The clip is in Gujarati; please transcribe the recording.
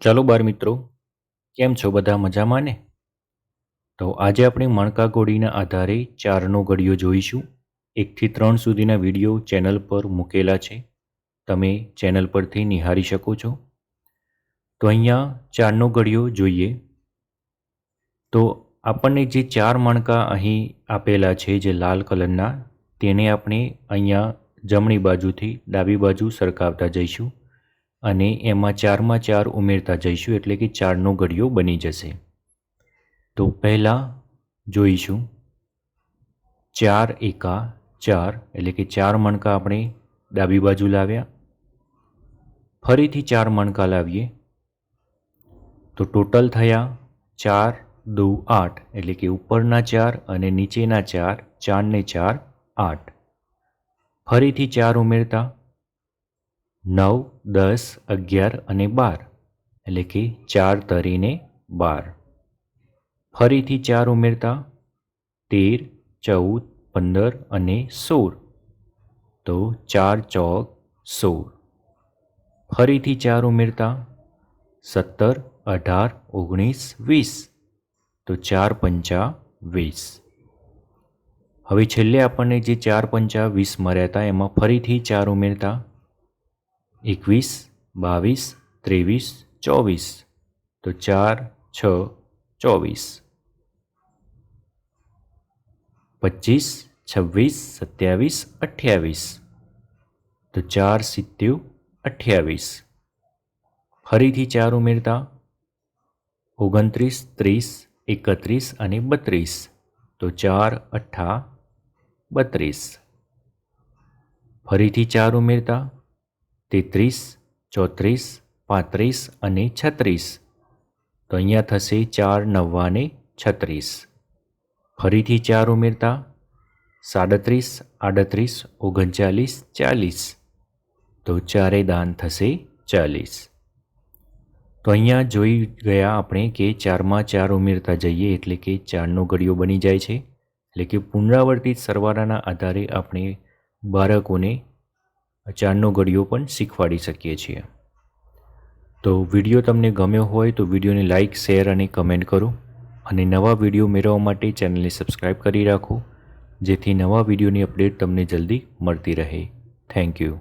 ચાલો બાર મિત્રો, કેમ છો બધા મજામાં ને તો આજે આપણે મણકા ઘોડીના આધારે ચારનો ઘડિયો જોઈશું. એકથી ત્રણ સુધીના વીડિયો ચેનલ પર મૂકેલા છે. તમે ચેનલ પરથી નિહાળી શકો છો. તો અહીંયા ચારનો ઘડિયો જોઈએ. તો આપણને જે ચાર મણકા અહીં આપેલા છે, જે લાલ કલરના, તેને આપણે અહીંયા જમણી બાજુથી ડાબી બાજુ સરકાવતા જઈશું. અને એમાં ચારમાં ચાર ઉમેરતા જઈશું એટલે કે ચારનો ઘડિયો બની જશે. તો પહેલાં જોઈશું. ચાર એકા ચાર એટલે કે ચાર મણકા આપણે ડાબી બાજુ લાવ્યા. ફરીથી ચાર મણકા લાવીએ. તો ટોટલ થયા ચાર દુ આઠ એટલે કે ઉપરના ચાર અને નીચેના ચાર, ચારને ચાર આઠ. ફરીથી ચાર ઉમેરતા. નવ, દસ, અગિયાર અને બાર, એટલે કે ચાર તરીને બાર. ફરીથી ચાર ઉમેરતા તેર, ચૌદ, પંદર અને સોળ. તો ચાર ચોક સોળ. ફરીથી ચાર ઉમેરતા સત્તર, અઢાર, ઓગણીસ, વીસ. તો ચાર પંચા વીસ. હવે છેલ્લે આપણને જે ચાર પંચા વીસ મળ્યા હતા, એમાં ફરીથી ચાર ઉમેરતા એકવીસ, બાવીસ, ત્રેવીસ, ચોવીસ. તો ચાર, છ, ચોવીસ. પચીસ, છવ્વીસ, સત્યાવીસ, અઠ્યાવીસ. તો ચાર સિત્તેર, અઠ્યાવીસ. ફરીથી ચાર ઉમેરતા. ઓગણત્રીસ, ત્રીસ, એકત્રીસ અને બત્રીસ. તો ચાર, અઠ્ઠા, બત્રીસ. ફરીથી ચાર ઉમેરતા. તેત્રીસ, ચોત્રીસ, પાંત્રીસ અને છત્રીસ. તો અહીંયા થશે ચાર નવ્વાને છત્રીસ. ફરીથી ચાર ઉમેરતા સાડત્રીસ, આડત્રીસ, ઓગણચાલીસ, ચાલીસ. તો ચારે દાન થશે ચાલીસ. તો અહીંયા જોઈ ગયા આપણે કે ચારમાં ચાર ઉમેરતા જઈએ એટલે કે ચારનો ઘડિયો બની જાય છે. એટલે કે પુનરાવર્તિત સરવાળાના આધારે આપણે બાળકોને ચારનો ઘડિયો પણ શીખવાડી શકીએ છીએ. તો વીડિયો તમને ગમ્યો હોય તો વિડીયોને લાઇક શેર અને કમેન્ટ કરો અને નવા વીડિયો મેળવવા માટે ચેનલને સબસ્ક્રાઈબ કરી રાખો, જેથી નવા વિડીયોની અપડેટ તમને જલ્દી મળતી રહે. Thank you.